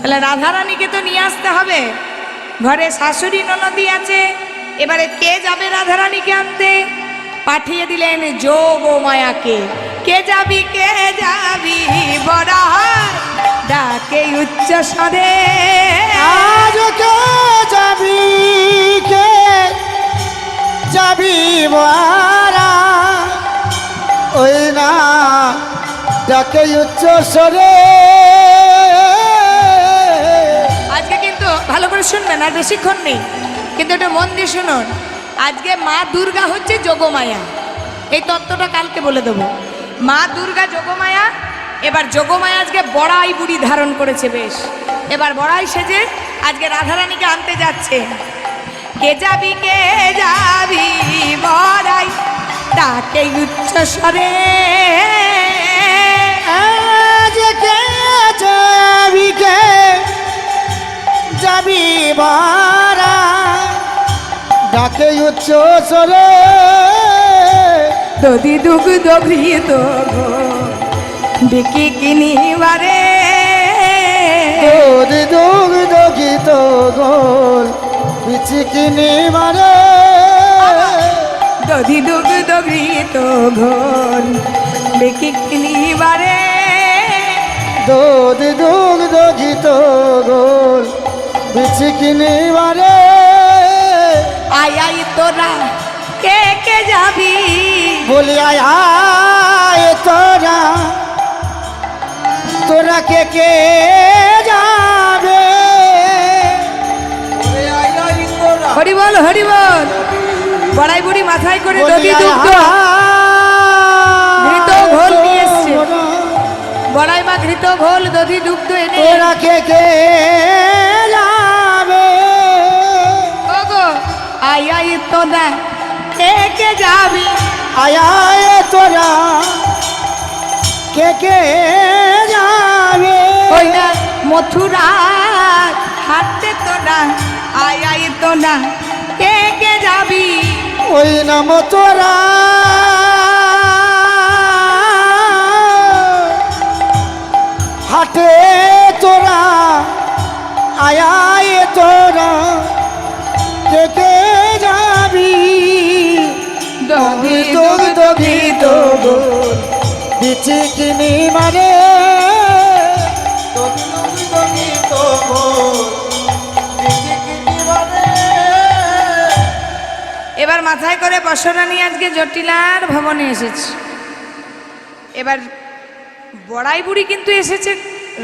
তাহলে রাধারানীকে তো নিয়ে আসতে হবে। ঘরে শাশুড়ি, ননদি আছে। এবারে কে যাবে রাধারানীকে আনতে? পাঠিয়ে দিলেন যোগ ও মায়াকে। কে যাবি কে যাবি, বড়া ডাকে উচ্চ স্বরে। আজ কে যাবি কে যাবি মারা ওই না, ডাকে উচ্চ কিন্তু ভালো করে শুনবেন আর বেশিক্ষণ নেই। কিন্তু এটা মন দিয়ে শুনুন আজকে মা দুর্গা হচ্ছে যোগমায়া। এই তত্ত্বটা কালকে বলে দেবো। মা দুর্গা যোগমায়া, এবার যোগমায়া আজকে বড়াই বুড়ি ধারণ করেছে বেশ। এবার বড়াই সেজে আজকে রাধারানীকে আনতে যাচ্ছে। কে যাবি কে যাবি বড়াই, তাকে উচ্চ স্বরে। আজ কে যাবি, কে যাবি মারা ডাকে উচ্চ স্বরে দদি দুগ দঘি দোঘ বিকি কিনিবারে। তোর দুগ দগিত গোল বিচিকিনি মারে দধি দুগ দঘি তো ঘোল বিকি কিনিবারে। দোদ দুগ দগিত গোল মারে আই আই তোরা কে কে যাবি? বলি আয় আয় তোরা। তোরা কে কে যাবে? হরি বল হরি বল। বড়াই বুড়ি মাথায় করে দধি দুগ্ধ। ঘৃত ঘোল নিয়ে এসছে। বড়াই মা ঘৃত ঘোল দধি দুগ্ধ এনে তোরা কে কে আই তোরা, কে কে যাবি? আয় তোরা, কে কে যাবে? ওই না মথুরা হাঁটতে তোরা আই তোরা, কে কে যাবি? ওই নাম তোরা হাটে তোরা, আয় আয় তোরা, কে কে যাবি? দগি বিচি কিনি মারে এবার মাথায় করে বসরা নিয়ে আজকে জটিলার ভবনে এসেছে। এবার বড়াই বুড়ি কিন্তু এসেছে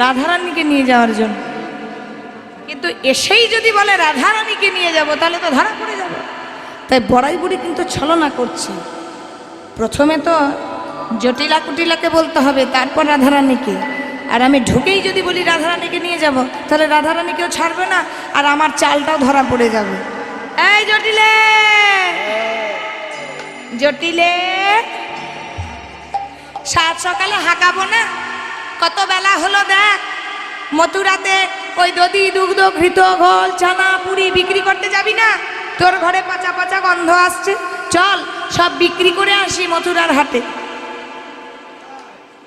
রাধারানীকে নিয়ে যাওয়ার জন্য। কিন্তু এসেই যদি বলে রাধারানীকে নিয়ে যাব তাহলে তো ধরা পড়ে যাবে। তাই বড়াই বুড়ি কিন্তু ছলনা করছে। প্রথমে তো জটিলা কুটিলাকে বলতে হবে, তারপর রাধারানীকে। আর আমি ঢুকেই যদি বলি রাধারানীকে নিয়ে যাব, তাহলে রাধারানীকেও ছাড়বে না, আর আমার চালটাও ধরা পড়ে যাবে। এই জটিলে! জটিলে! সাত সকালে হাঁকাবো না? কত বেলা হলো দেখ? মথুরাতে ওই দধি দুগ্ধ ঘৃত ঘোল, ছানা, পুরি বিক্রি করতে যাবি না? তোর ঘরে পচা পাচা গন্ধ আসছে। চল, সব বিক্রি করে আসি মথুরার হাটে।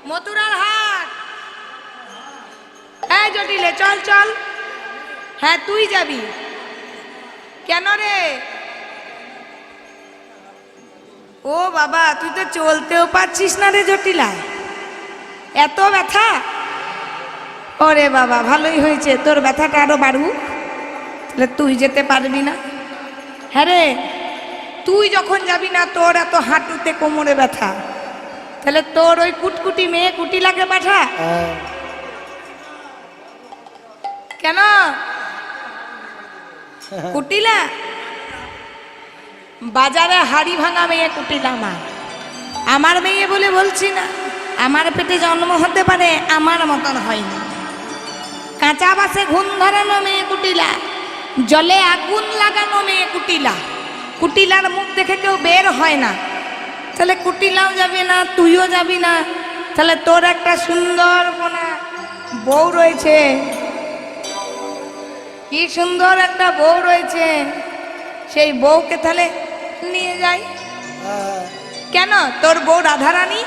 মথুরার হাট। এই জটিলে, চল চল। হ্যাঁ তুই যাবি। কেন রে? ও বাবা, তুই তো চলতেও পারছিস না রে জটিলা এত ব্যথা? ওরে বাবা, ভালোই হয়েছে। তোর ব্যথাটা আরও বাড়ুক। তাহলে তুই যেতে পারবি না। হ্যাঁ রে তুই যখন যাবি না তোর এত হাঁটুতে কোমরে ব্যথা। তাহলে তোর ওই কুটকুটি মেয়ে কুটিলাকে পাঠা কেন? কুটিলা বাজারে হাড়ি ভাঙা মেয়ে কুটিলা আমার আমার মেয়ে বলে বলছি না আমার পেটে জন্ম হতে পারে আমার মতন হয়নি। কাঁচা বাসে ঘুম ধরানো মেয়ে কুটিলা জলে আগুন লাগানো মেয়ে কুটিলা। কুটিলার মুখ দেখে কেউ বের হয় না। তাহলে কুটিলাও যাবি না তুইও যাবি না। তাহলে তোর একটা সুন্দর কোনা বউ রয়েছে। কি সুন্দর একটা বউ রয়েছে। সেই বউকে তাহলে নিয়ে যাই। কেন? তোর বউ রাধারানী?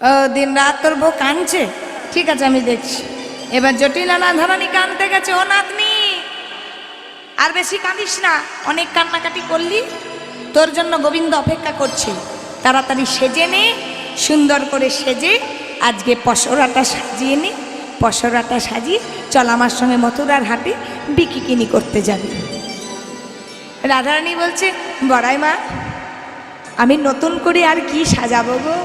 ও, দিন রাত তোর বউ কাঁদছে? ঠিক আছে, আমি দেখছি। এবার জটিলা রাধারানী কাঁদতে গেছে, ও নাতনি! আর বেশি কাঁদিস না, অনেক কান্নাকাটি করলি। তোর জন্য গোবিন্দ অপেক্ষা করছে। তাড়াতাড়ি সেজে নে, সুন্দর করে সেজে, আজকে পসরাটা সাজিয়ে নে, পসরাটা সাজিয়ে চল আমার সঙ্গে মথুরার হাটে বিকিকিনি করতে যাবি। রাধারানী বলছে বড়াই মা আমি নতুন করে আর কি সাজাবো গো?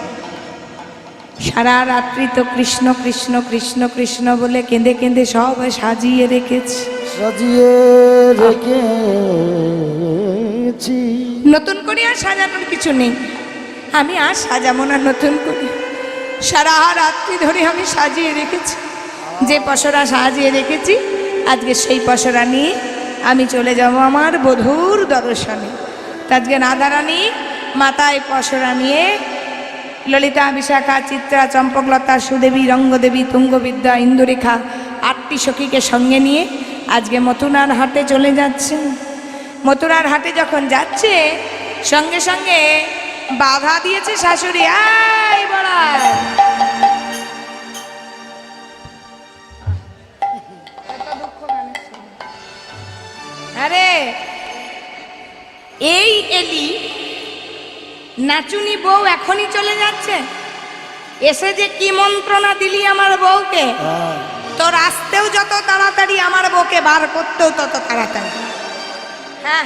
সারা রাত্রি তো কৃষ্ণ কৃষ্ণ কৃষ্ণ কৃষ্ণ বলে কেঁদে কেঁদে সব সাজিয়ে রেখেছি। সাজিয়ে রেখেছি। নতুন করে আর সাজানোর কিছু নেই। আমি আর সাজাবো না নতুন করে। সারা রাত্রি ধরে আমি সাজিয়ে রেখেছি। যে পসরা সাজিয়ে রেখেছি আজকে সেই পসরা নিয়ে আমি চলে যাব আমার বধূর দর্শনে। আজকে রাধারানী মাথায় পসরা নিয়ে ললিতা, বিশাখা, চিত্রা, চম্পকলতা, সুদেবী, রঙ্গদেবী, তুঙ্গবিদ্যা, ইন্দুরেখা আটটি সখীকে সঙ্গে নিয়ে আজকে মথুরার হাটে চলে যাচ্ছে। মথুরার হাটে যখন যাচ্ছে, সঙ্গে সঙ্গে বাধা দিয়েছে শাশুড়ি। আয় বড়া আরে, এই এলি নাচুনি বউ এখনই চলে যাচ্ছে। এসে যে কি মন্ত্রণা দিলি আমার বউকে? তোর আসতেও যত তাড়াতাড়ি আমার বউকে বার করতেও তত তাড়াতাড়ি। হ্যাঁ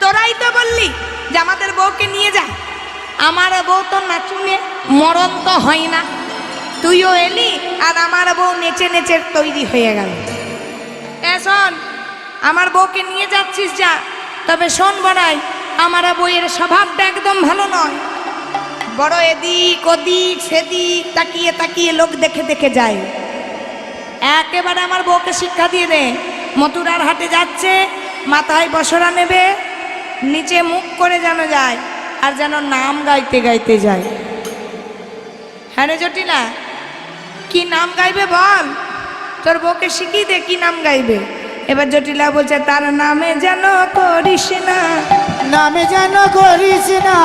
তোরাই তো বললি যে আমাদের বউকে নিয়ে যা। আমার বউ তো নাচুনে মরণ তো হয় না। তুইও এলি আর আমার বউ নেচে নেচে তৈরি হয়ে গেল। শোন আমার বউকে নিয়ে যাচ্ছিস যা। তবে শোন বড়াই আমার বইয়ের স্বভাবটা একদম ভালো নয়। বড় এদিক, ওদিক, সেদিক, তাকিয়ে তাকিয়ে লোক দেখে দেখে যায়। একেবারে আমার বউকে শিক্ষা দিয়ে দে। মথুরার হাটে যাচ্ছে, মাথায় বসরা নেবে, নিচে মুখ করে যেন যায়, আর যেন নাম গাইতে গাইতে যায়। হ্যাঁ রে জটিলা, কি নাম গাইবে বল? তোর বউকে শিখিয়ে দে কি নাম গাইবে। এবার জটিলা বলছে তার নামে যেন করিস না। নামে যেন করিস না।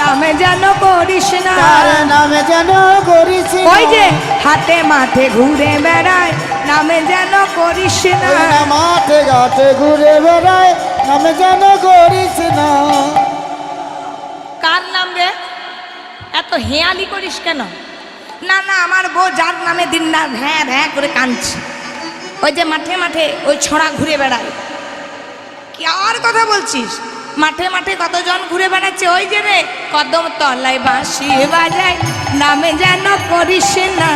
নামে যেন করিস না। তার নামে যেন করিস না। ওই যে হাতে মাঠে ঘুরে বেড়ায় নামে যেন করিস না। মাঠে ঘাটে ঘুরে বেড়ায় নামে যেন করিস না। কার নাম রে? এত হেয়ালি করিস কেন? না না আমার বউ যার নামে দিন না ভ্যাঁ ভ্যাঁ করে কাঁদছে। ওই যে মাঠে মাঠে ওই ছড়া ঘুরে বেড়ায়। কি আর কথা বলছিস? মাঠে মাঠে কতজন ঘুরে বেড়াচ্ছে? ওই যে রে কদম তলায় বাঁশি বাজায় নামে যেন করিস না।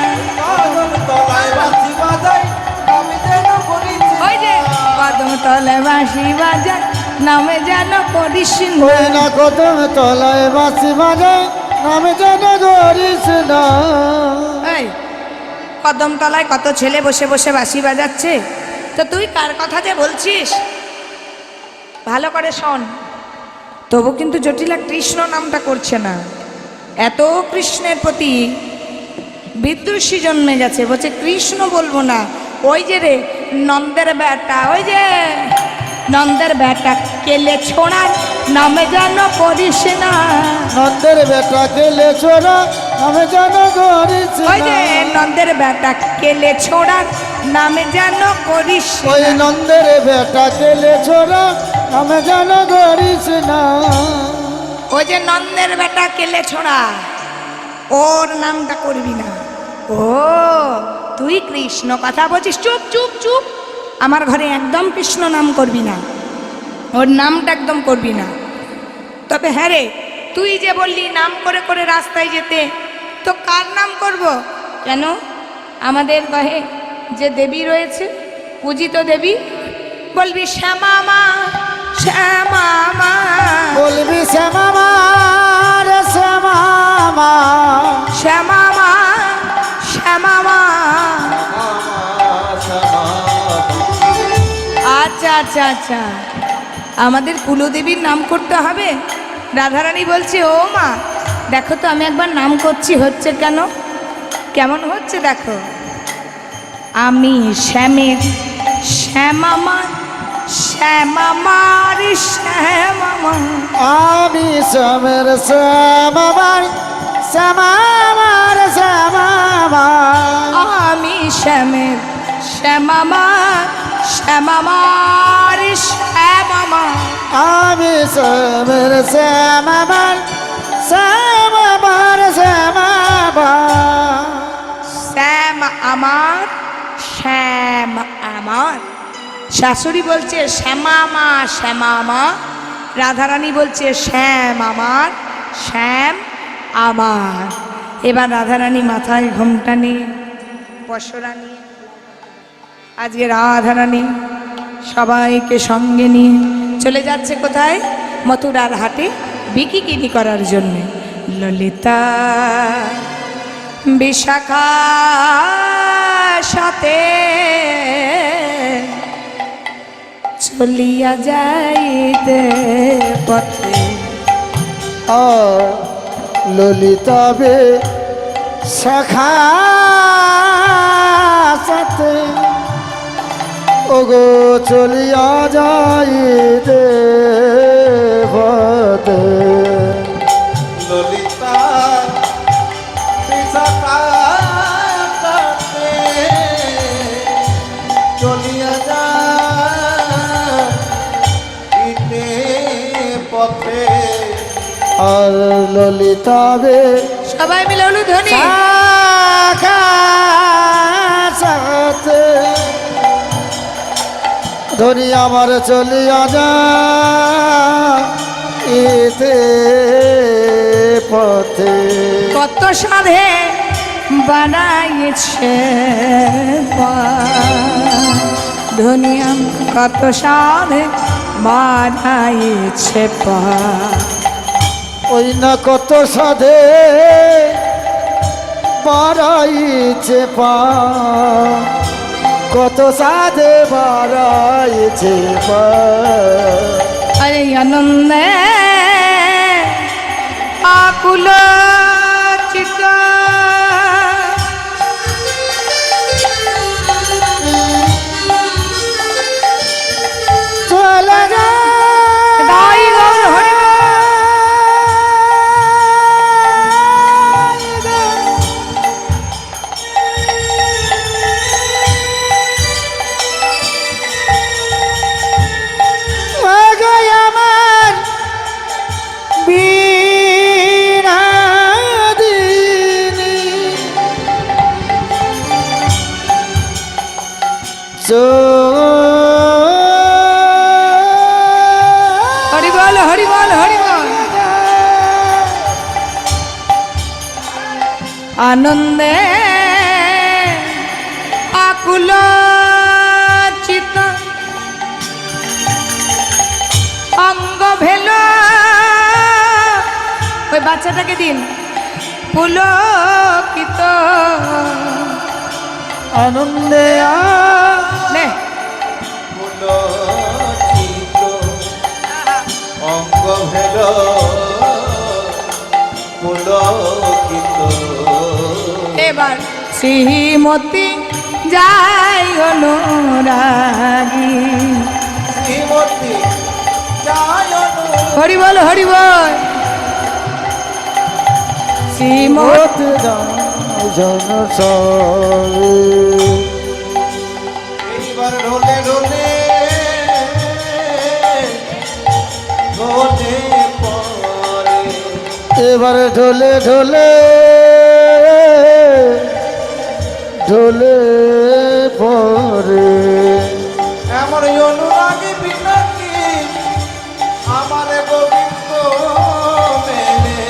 ওই যে কদম তলায় বাঁশি বাজায় নামে যেন করিস না। কদম তলায় বাঁশি বাজায় নামে যেন করিস না। এই কদম তলায় কত ছেলে বসে বসে বাঁশি বাজাচ্ছে? তো তুই কার কথা যে বলছিস? ভালো করে শোন। তবু কিন্তু জটিলা কৃষ্ণ নামটা করছে না। এত কৃষ্ণের প্রতি বিদ্রুষী জন্মে গেছে বলছে, কৃষ্ণ বলব না। ওই যে রে, নন্দের বেটা, ওই যে, নন্দের বেটা, কেলে ছোড়ার নামে যেন করিস না। নন্দের বেটা গেলে ছোড়া নামে যেন করিস ওই যে নন্দের বেটা কেলে নামে যেন করিস ওই নন্দের বেটা গেলে ছোড়া নামে যেন করিস না। ওই যে নন্দের বেটা কেলে ছোড়া ওর নামটা করবি না। ও তুই কৃষ্ণ কথা বলছিস চুপ চুপ চুপ। আমার ঘরে একদম কৃষ্ণ নাম করবি না। ওর নামটা একদম করবি না। তবে হ্যাঁ রে তুই যে বললি নাম করে করে রাস্তায় যেতে তো কার নাম করব? কেন? আমাদের গহে যে দেবী রয়েছে পূজিত দেবী বলবি শ্যামা মা শ্যামা মা বলবি শ্যামা রে শ্যামা মা শ্যামা মা শ্যামা মা আচ্ছা আচ্ছা আচ্ছা। আমাদের কুলদেবীর নাম করতে হবে? রাধারানী বলছে ও মা দেখো তো আমি একবার নাম করছি হচ্ছে কেন? কেমন হচ্ছে দেখো? আমি শ্যামের শ্যামামা শ্যামামার শ্যামামা। আমি শ্যামের শ্যামাবার শ্যামাবার আমি শ্যামের শ্যামামার শ্যামামার শ্যামামার আমি শ্যামের শ্যামাবার শ্যামাবার শ্যামাবার শ্যাম আমার শ্যাম আমার। শাশুড়ি বলছে শ্যামামা শ্যামামা রাধারানী বলছে, শ্যাম আমার শ্যাম আমার। এবার রাধারানী মাথায় ঘোমটা নিয়ে, পশরা নিয়ে, আজকে রাধারানী সবাইকে সঙ্গে নিয়ে চলে যাচ্ছে কোথায়? মথুরার হাটে বিকিকিনি করার জন্যে। ললিতা, বিশাখা সাথে চলিয়া যাইতে পথে। আর ললিতাবে শাখা সাথে ওগো চলিয়া যাইতে পথে ললিতা চলিয়া যাইতে পথে। আর ললিতাবে সবাই মিলে ধ্বনি সাথে। ধনী আমার চলিয়া যা ইতে পথে। কত সাধে বানাইছে ধনিয়াম কত সাধে বানাইছে পা ওই না কত সাধে বাড়াইছে পা। কত সাধে বাড়াইছে পা আরে আনন্দে আকুল আনন্দে আকুল চিত অঙ্গ ভেল। ওই বাচ্চাটাকে দিন। পুলকিত। আনন্দে নে। পুলকিত। অঙ্গ ভেল। পুলকিত। এবার শ্রীমতী যাই অনুরাগী শ্রীমতী হরি বল হরি বল। শ্রীমত জন সরে এইবার রোলে পরে। এবারে ঢোলে ঢোলে। ঢোলে পরে। এমন অনুরাগী বিনাকি আমার গোবিন্দ মেলে।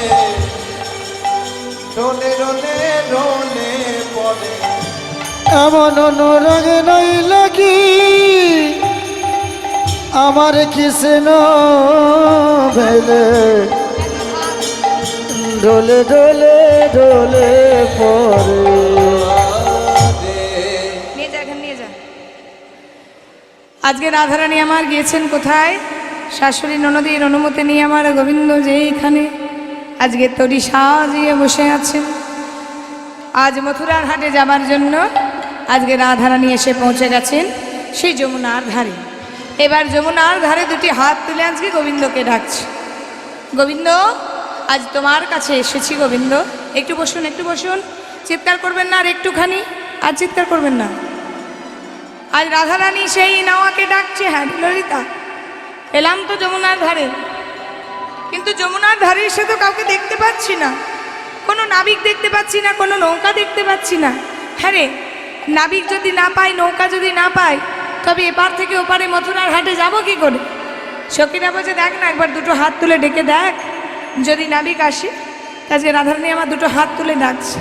রোলে রোলে রোলে পরে। এমন অনুরাগ নইল লাগি আমার কৃষ্ণ ভেলে ঢোলে ঢোলে ঢোলে পরে। যা যা। আজকে রাধারানী আমার গিয়েছেন কোথায়? শাশুড়ি ননদীর অনুমতি নিয়ে আমার গোবিন্দ যেইখানে আজকে তরি সাজিয়ে বসে আছেন। আজ মথুরার হাটে যাবার জন্য আজকে রাধারানী এসে পৌঁছে গেছেন সেই যমুনার ধারে। এবার যমুনার ধারে দুটি হাত তুলে আজকে গোবিন্দকে ডাকছে। গোবিন্দ আজ তোমার কাছে এসেছি গোবিন্দ। একটু বসুন একটু বসুন। চিৎকার করবেন না আর একটুখানি। আর চিৎকার করবেন না। আজ রাধারানী সেই নাওয়াকে ডাকছে হ্যাঁ ললিতা। এলাম তো যমুনার ধারে। কিন্তু যমুনার ধারে এসে তো কাউকে দেখতে পাচ্ছি না। কোনো নাবিক দেখতে পাচ্ছি না, কোনো নৌকা দেখতে পাচ্ছি না। হ্যাঁ রে, নাবিক যদি না পাই নৌকা যদি না পাই তবে এপার থেকে ওপারে মথুরার হাটে যাব কি করে? সখীরা বলছে, দেখ না, একবার দুটো হাত তুলে ডেকে দেখ। যদি নাবিক আসে কাজে রাধারণী আমার দুটো হাত তুলে ডাকছে।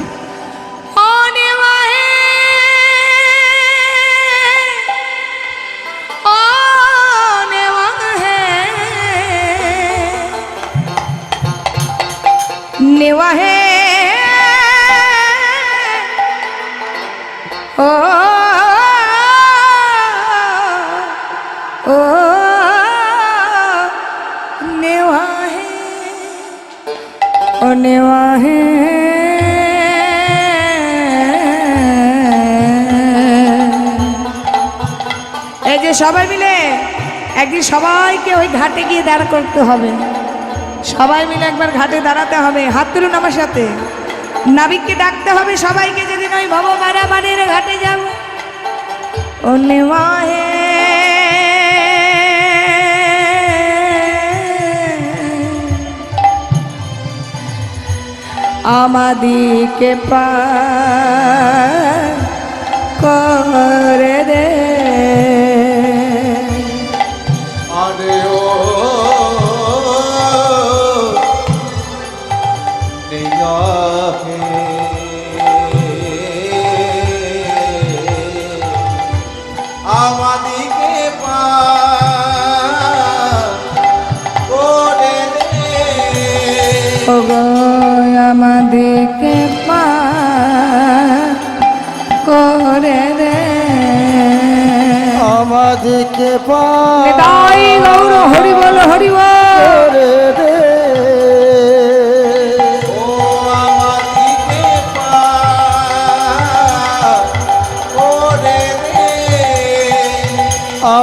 নেওয়া হে, নেওয়া হে এই যে সবাই মিলে একদিন সবাইকে ওই ঘাটে গিয়ে দাঁড় করতে হবে। সবাই মিলে একবার ঘাটে দাঁড়াতে হবে, হাত তুলুন আমার সাথে। নাবিককে ডাকতে হবে সবাইকে, যেদিন ওই ভব মারামারির ঘাটে যাব। ও নেওয়া হে। আমাদিকে পার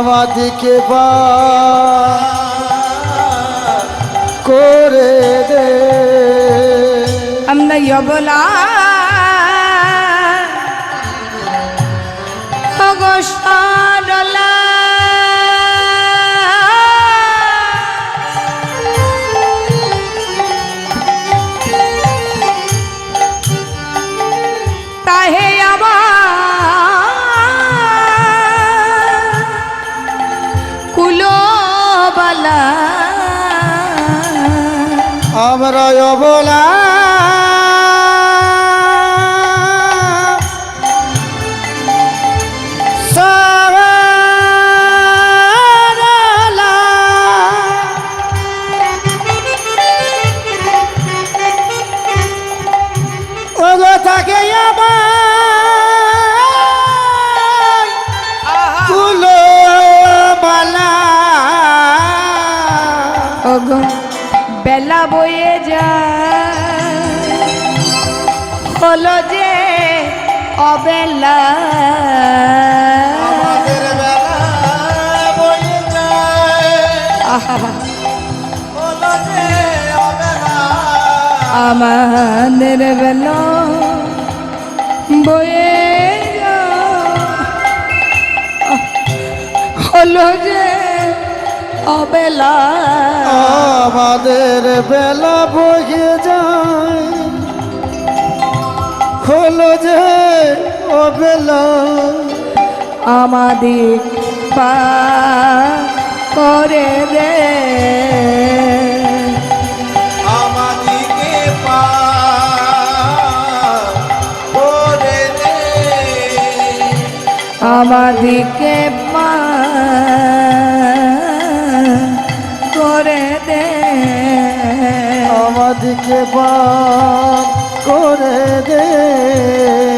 আমাদিকে পার করে দে। আমরা ইয়বলা। ওগো আমরা অবলা বয়ে যায়। হলো যে অবেলা। আমাদের বেলা বয়ে হলো যে অবেলা। আমাদের বেলা বয়ে যায়। হলো যে অবেলা। বহে আমাদের পা করে দে। আমাদিকে পা চাঁদকে বার করে দে।